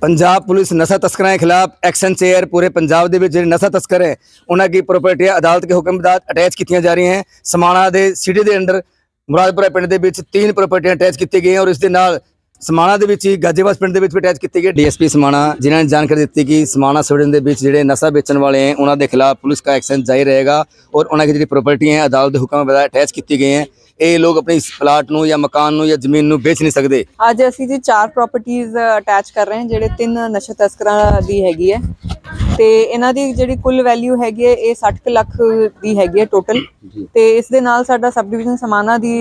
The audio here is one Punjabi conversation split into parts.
ਪੰਜਾਬ ਪੁਲਿਸ ਨਸ਼ਾ ਤਸਕਰਾਂ ਦੇ ਖਿਲਾਫ ਐਕਸ਼ਨ ਚੇਅਰ ਪੂਰੇ ਪੰਜਾਬ ਦੇ ਵਿੱਚ ਜਿਹੜੇ ਨਸ਼ਾ ਤਸਕਰ ਹੈ, ਉਹਨਾਂ ਦੀ ਪ੍ਰਾਪਰਟੀਆਂ ਅਦਾਲਤ ਦੇ ਹੁਕਮ ਦਾ ਅਟੈਚ ਕੀਤੀਆਂ ਜਾ ਰਹੀਆਂ ਹੈ। ਸਮਾਣਾ ਦੇ ਸਿਟੀ ਦੇ ਅੰਡਰ ਮੁਰਾਦਪੁਰਾ ਪਿੰਡ ਦੇ ਵਿੱਚ ਤਿੰਨ ਪ੍ਰਾਪਰਟੀਆਂ ਅਟੈਚ ਕੀਤੀ ਗਈਆਂ ਔਰ ਇਸ ਦੇ ਨਾਲ ਸਮਾਣਾ ਦੇ ਵਿੱਚ ਹੀ ਗਾਜੀਵਾਸ ਪਿੰਡ ਦੇ ਵਿੱਚ ਵੀ ਅਟੈਚ ਕੀਤੀ ਗਈ। ਡੀਐਸਪੀ ਸਮਾਣਾ, ਜਿਨ੍ਹਾਂ ਨੇ ਜਾਣਕਾਰੀ ਦਿੱਤੀ ਕਿ ਸਮਾਣਾ ਸਿਵੜਨ ਦੇ ਵਿੱਚ ਜਿਹੜੇ ਨਸ਼ਾ ਵੇਚਣ ਵਾਲੇ ਹੈ, ਉਹਨਾਂ ਦੇ ਖਿਲਾਫ ਪੁਲਿਸ ਦਾ ਐਕਸ਼ਨ ਜਾਰੀ ਰਹੇਗਾ ਔਰ ਉਹਨਾਂ ਦੀ ਜਿਹੜੀ ਪ੍ਰਾਪਰਟੀਆਂ ਹੈ, ਅਦਾਲਤ ਦੇ ਹੁਕਮ ਦੇ ਅਟੈਚ ਕੀਤੀ ਗਈ ਹੈ। ਇਹ ਲੋਕ ਆਪਣੀ ਇਸ ਪਲਾਟ ਨੂੰ ਜਾਂ ਮਕਾਨ ਨੂੰ ਜਾਂ ਜ਼ਮੀਨ ਨੂੰ ਵੇਚ ਨਹੀਂ ਸਕਦੇ। ਅੱਜ ਅਸੀਂ ਜੀ ਚਾਰ ਪ੍ਰਾਪਰਟੀਆਂ ਅਟੈਚ ਕਰ ਰਹੇ ਹਾਂ, ਜਿਹੜੇ ਤਿੰਨ ਨਸ਼ਾ ਤਸਕਰਾਂ ਦੀ ਹੈਗੀ ਹੈ। ਤੇ ਇਹਨਾਂ ਦੀ ਜਿਹੜੀ ਕੁੱਲ ਵੈਲਿਊ ਹੈਗੀ ਹੈ ਇਹ 60 ਕੁ ਲੱਖ ਦੀ ਹੈਗੀ ਹੈ ਟੋਟਲ ਤੇ ਇਸ ਦੇ ਨਾਲ ਸਾਡਾ ਸਬ ਡਿਵੀਜ਼ਨ ਸਮਾਨਾ ਦੀ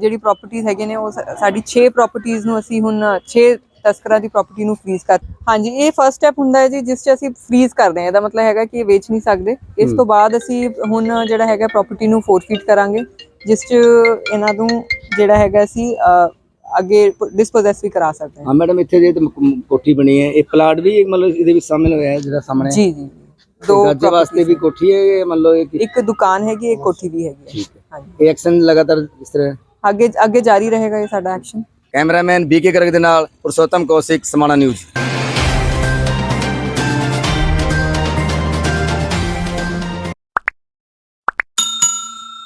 ਜਿਹੜੀ ਪ੍ਰਾਪਰਟੀਆਂ ਹੈਗੇ ਨੇ ਉਹ ਸਾ- ਸਾਡੀ 6 ਪ੍ਰਾਪਰਟੀਆਂ ਨੂੰ ਅਸੀਂ ਹੁਣ 6 ਤਸਕਰਾਂ ਦੀ ਪ੍ਰਾਪਰਟੀ ਨੂੰ ਫ੍ਰੀਜ਼ ਕਰ ਹਾਂਜੀ ਇਹ ਫਰਸਟ ਸਟੈਪ ਹੁੰਦਾ ਹੈ ਜੀ ਜਿਸ 'ਚ ਅਸੀਂ ਫ੍ਰੀਜ਼ ਕਰਦੇ ਹਾਂ। ਇਹਦਾ ਮਤਲਬ ਹੈਗਾ ਕਿ ਇਹ ਵੇਚ ਨਹੀਂ ਸਕਦੇ। ਇਸ ਤੋਂ ਬਾਅਦ ਅਸੀਂ ਹੁਣ ਜਿਹੜਾ ਹੈਗਾ ਪ੍ਰਾਪਰਟੀ ਨੂੰ ਫੋਰਫੀਟ ਕਰਾਂਗੇ ਜਿਸ 'ਚ ਇਹਨਾਂ ਨੂੰ ਜਿਹੜਾ ਹੈਗਾ ਅਹ, ਅੱਗੇ ਡਿਸਪੋਜ਼ੈਸ ਵੀ ਕਰਾ ਸਕਦੇ ਹਾਂ। ਹਾਂ ਮੈਡਮ ਇੱਥੇ ਜੇ ਕੋਠੀ ਬਣੀ ਹੈ ਇਹ ਪਲਾਟ ਵੀ ਮਤਲਬ ਇਹਦੇ ਵਿੱਚ ਸ਼ਾਮਿਲ ਹੋਇਆ ਹੈ ਜਿਹੜਾ ਸਾਹਮਣੇ ਜੀ ਜੀ ਦੋ ਗੱਜੇ ਵਾਸਤੇ ਵੀ ਕੋਠੀ ਹੈ ਇਹ ਇੱਕ ਦੁਕਾਨ ਹੈਗੀ ਇੱਕ ਕੋਠੀ ਵੀ ਹੈਗੀ ਠੀਕ ਹੈ। ਹਾਂਜੀ। ਇਹ ਐਕਸ਼ਨ ਲਗਾਤਾਰ ਇਸ ਤਰ੍ਹਾਂ ਅੱਗੇ ਅੱਗੇ ਜਾਰੀ ਰਹੇਗਾ ਇਹ ਸਾਡਾ ਐਕਸ਼ਨ ਕੈਮਰਾਮੈਨ ਬੀਕੇ ਕਰਕ ਦੇ ਨਾਲ ਪੁਰਸ਼ੋਤਮ ਕੌਸ਼ਿਕ ਸਮਾਣਾ ਨਿਊਜ਼।